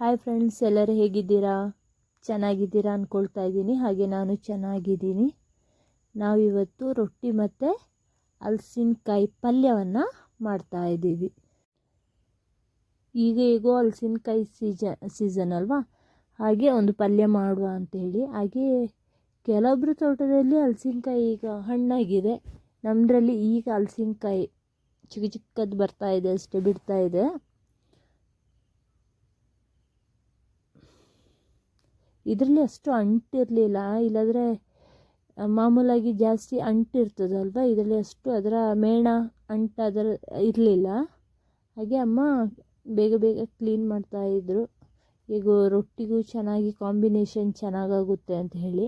Hi friends ಎಲ್ಲರೂ ಹೇಗಿದ್ದೀರಾ? ಚೆನ್ನಾಗಿದ್ದೀರಾ ಅಂದ್ಕೊಳ್ತಾ ಇದ್ದೀನಿ. ಹಾಗೆ ನಾನು ಚೆನ್ನಾಗಿದ್ದೀನಿ. ನಾವಿವತ್ತು ರೊಟ್ಟಿ ಮತ್ತು ಹಲಸಿನಕಾಯಿ ಪಲ್ಯವನ್ನು ಮಾಡ್ತಾ ಇದ್ದೀವಿ. ಈಗ ಹೇಗೋ ಹಲಸಿನಕಾಯಿ ಸೀಜ ಸೀಸನ್ ಅಲ್ವಾ? ಹಾಗೆ ಒಂದು ಪಲ್ಯ ಮಾಡುವ ಅಂತೇಳಿ. ಹಾಗೆ ಕೆಲವೊಬ್ಬರ ತೋಟದಲ್ಲಿ ಹಲಸಿನಕಾಯಿ ಈಗ ಹಣ್ಣಾಗಿದೆ. ನಮ್ಮದ್ರಲ್ಲಿ ಈಗ ಹಲಸಿನಕಾಯಿ ಚಿಕ್ಕ ಚಿಕ್ಕದು ಬರ್ತಾ ಇದೆ ಅಷ್ಟೇ, ಬಿಡ್ತಾ ಇದೆ. ಇದರಲ್ಲಿ ಅಷ್ಟು ಅಂಟಿರಲಿಲ್ಲ. ಇಲ್ಲಾಂದರೆ, ಮಾಮೂಲಾಗಿ ಜಾಸ್ತಿ ಅಂಟಿರ್ತದಲ್ವ? ಇದರಲ್ಲಿ ಅಷ್ಟು ಅದರ ಮೇಣ ಅಂಟು ಅದರ ಇರಲಿಲ್ಲ. ಹಾಗೆ ಅಮ್ಮ ಬೇಗ ಬೇಗ ಕ್ಲೀನ್ ಮಾಡ್ತಾಯಿದ್ರು ಈಗ ರೊಟ್ಟಿಗೂ ಚೆನ್ನಾಗಿ ಕಾಂಬಿನೇಷನ್ ಚೆನ್ನಾಗಾಗುತ್ತೆ ಅಂತ ಹೇಳಿ.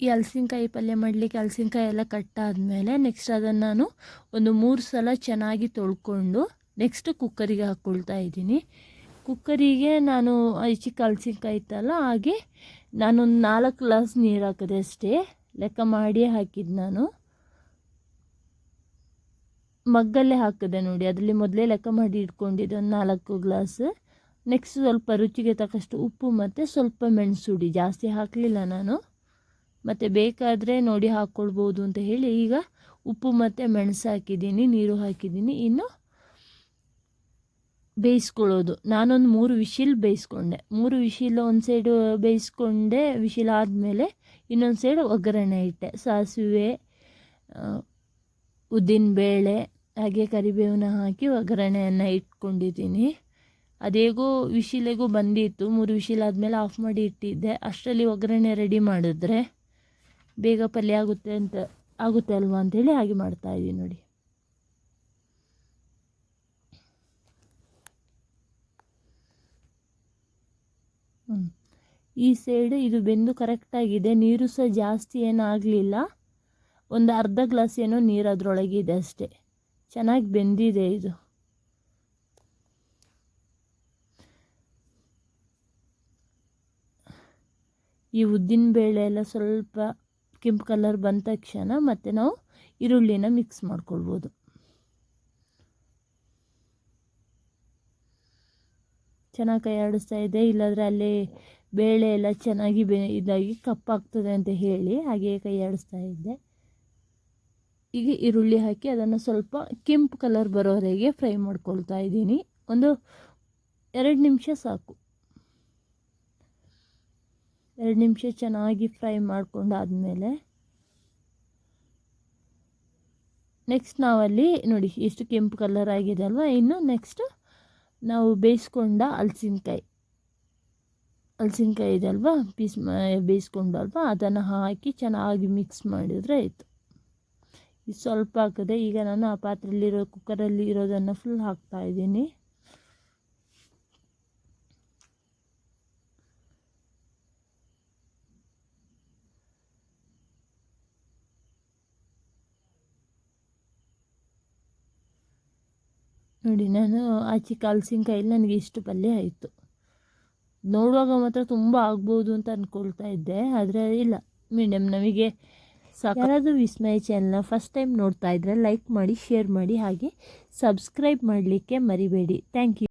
ಈ ಹಲಸಿನ್ಕಾಯಿ ಪಲ್ಯ ಮಾಡಲಿಕ್ಕೆ ಹಲಸಿನ್ಕಾಯಿ ಎಲ್ಲ ಕಟ್ಟಾದಮೇಲೆ ನೆಕ್ಸ್ಟ್ ಅದನ್ನು ನಾನು ಒಂದು ಮೂರು ಸಲ ಚೆನ್ನಾಗಿ ತೊಳ್ಕೊಂಡು ನೆಕ್ಸ್ಟ್ ಕುಕ್ಕರಿಗೆ ಹಾಕ್ಕೊಳ್ತಾ ಇದ್ದೀನಿ. ಕುಕ್ಕರಿಗೆ ನಾನು ಈ ಚಿಕ್ಕ ಹಲಸಿನ್ಕಾಯಿ ಇತ್ತಲ್ಲ, ಹಾಗೆ ನಾನೊಂದು ನಾಲ್ಕು ಗ್ಲಾಸ್ ನೀರು ಹಾಕಿದೆ ಅಷ್ಟೇ ಲೆಕ್ಕ ಮಾಡಿ ಹಾಕಿದ್ದು ನಾನು. ಮಗ್ಗಲ್ಲೇ ಹಾಕಿದೆ ನೋಡಿ, ಅದರಲ್ಲಿ ಮೊದಲೇ ಲೆಕ್ಕ ಮಾಡಿ ಇಟ್ಕೊಂಡಿದ್ದೆ ಒಂದು ನಾಲ್ಕು ಗ್ಲಾಸ್. ನೆಕ್ಸ್ಟ್ ಸ್ವಲ್ಪ ರುಚಿಗೆ ತಕ್ಕಷ್ಟು ಉಪ್ಪು ಮತ್ತು ಸ್ವಲ್ಪ ಮೆಣಸುಡಿ ಜಾಸ್ತಿ ಹಾಕಲಿಲ್ಲ ನಾನು. ಮತ್ತು ಬೇಕಾದರೆ ನೋಡಿ ಹಾಕ್ಕೊಳ್ಬೋದು ಅಂತ ಹೇಳಿ ಈಗ ಉಪ್ಪು ಮತ್ತು ಮೆಣಸು ಹಾಕಿದ್ದೀನಿ, ನೀರು ಹಾಕಿದ್ದೀನಿ. ಇನ್ನು ಬೇಯಿಸ್ಕೊಳ್ಳೋದು. ನಾನೊಂದು ಮೂರು ವಿಶಿಲ್ ಬೇಯಿಸ್ಕೊಂಡೆ. ಮೂರು ವಿಶಿಲ್ ಒಂದು ಸೈಡು ಬೇಯಿಸ್ಕೊಂಡೆ ವಿಶಿಲ್ ಆದಮೇಲೆ ಇನ್ನೊಂದು ಸೈಡ್ ಒಗ್ಗರಣೆ ಇಟ್ಟೆ. ಸಾಸಿವೆ ಉದ್ದಿನಬೇಳೆ, ಹಾಗೆ ಕರಿಬೇವನ್ನ ಹಾಕಿ ಒಗ್ಗರಣೆಯನ್ನು ಇಟ್ಕೊಂಡಿದ್ದೀನಿ. ಅದೇಗೋ ವಿಶಿಲೆಗೂ ಬಂದಿತ್ತು. ಮೂರು ವಿಶಿಲ್ ಆದಮೇಲೆ ಆಫ್ ಮಾಡಿ ಇಟ್ಟಿದ್ದೆ. ಅಷ್ಟರಲ್ಲಿ ಒಗ್ಗರಣೆ ರೆಡಿ ಮಾಡಿದ್ರೆ ಬೇಗ ಪಲ್ಯ ಆಗುತ್ತೆ ಅಂತ, ಆಗುತ್ತೆ ಅಲ್ವಾ ಅಂಥೇಳಿ ಹಾಗೆ ಮಾಡ್ತಾ ಇದ್ದೀನಿ ನೋಡಿ. ಈ ಸೈಡ್ ಇದು ಬೆಂದು ಕರೆಕ್ಟಾಗಿದೆ ನೀರು ಸಹ ಜಾಸ್ತಿ ಏನಾಗಲಿಲ್ಲ ಒಂದು ಅರ್ಧ ಗ್ಲಾಸ್ ಏನೋ ನೀರು ಅದರೊಳಗಿದೆ ಅಷ್ಟೇ. ಚೆನ್ನಾಗಿ ಬೆಂದಿದೆ ಇದು. ಈ ಉದ್ದಿನ ಬೇಳೆ ಎಲ್ಲ ಸ್ವಲ್ಪ ಕೆಂಪು ಕಲರ್ ಬಂದ ತಕ್ಷಣ ಮತ್ತು ನಾವು ಈರುಳ್ಳಿನ ಮಿಕ್ಸ್ ಮಾಡ್ಕೊಳ್ಬೋದು. ಚೆನ್ನಾಗಿ ಕೈ ಆಡಿಸ್ತಾ ಇದೆ, ಇಲ್ಲಾಂದರೆ ಅಲ್ಲಿ ಬೇಳೆ ಎಲ್ಲ ಚೆನ್ನಾಗಿ ಬೆ, ಇದಾಗಿ ಕಪ್ಪಾಗ್ತದೆ ಅಂತ ಹೇಳಿ ಹಾಗೆ ಕೈ ಆಡಿಸ್ತಾ ಇದ್ದೆ. ಈಗ ಈರುಳ್ಳಿ ಹಾಕಿ ಅದನ್ನು ಸ್ವಲ್ಪ ಕೆಂಪು ಕಲರ್ ಬರೋವರೆಗೆ ಫ್ರೈ ಮಾಡ್ಕೊಳ್ತಾ ಇದ್ದೀನಿ. ಒಂದು ಎರಡು ನಿಮಿಷ ಸಾಕು. ಎರಡು ನಿಮಿಷ ಚೆನ್ನಾಗಿ ಫ್ರೈ ಮಾಡ್ಕೊಂಡಾದಮೇಲೆ ನೆಕ್ಸ್ಟ್ ನಾವಲ್ಲಿ ನೋಡಿ ಎಷ್ಟು ಕೆಂಪು ಕಲರ್ ಆಗಿದೆ ಅಲ್ವಾ? ಇನ್ನು ನೆಕ್ಸ್ಟ್ ನಾವು ಬೇಯಿಸ್ಕೊಂಡ ಹಲಸಿನಕಾಯಿ ಹಲಸಿನಕಾಯಿ ಇದಲ್ವಾ ಪೀಸ್ ಬೇಯಿಸ್ಕೊಂಡಲ್ವಾ ಅದನ್ನು ಹಾಕಿ ಚೆನ್ನಾಗಿ ಮಿಕ್ಸ್ ಮಾಡಿದರೆ ಆಯಿತು. ಇದು ಸ್ವಲ್ಪ ಹಾಕಿದೆ ಈಗ ನಾನು ಆ ಪಾತ್ರೆಯಲ್ಲಿರೋ ಕುಕ್ಕರಲ್ಲಿ ಇರೋದನ್ನು ಫುಲ್ ಹಾಕ್ತಾ ಇದ್ದೀನಿ. ನೋಡಿ, ನಾನು ಆಚೆ ಕೈಯಲ್ಲಿ ನನಗೆ ಇಷ್ಟು ಪಲ್ಯ ಆಯಿತು. ನೋಡುವಾಗ ಮಾತ್ರ ತುಂಬ ಆಗ್ಬೋದು ಅಂತ ಅಂದ್ಕೊಳ್ತಾ ಇದ್ದೆ, ಆದರೆ ಇಲ್ಲ. ಮೀಡಿಯಮ್ ನಮಗೆ ಸಾಕು. ಯಾರಾದರೂ ವಿಸ್ಮಯ ಚಾನಲ್ನ ಫಸ್ಟ್ ಟೈಮ್ ನೋಡ್ತಾ ಇದ್ದರೆ ಲೈಕ್ ಮಾಡಿ ಶೇರ್ ಮಾಡಿ, ಹಾಗೆ ಸಬ್ಸ್ಕ್ರೈಬ್ ಮಾಡಲಿಕ್ಕೆ ಮರಿಬೇಡಿ. Thank you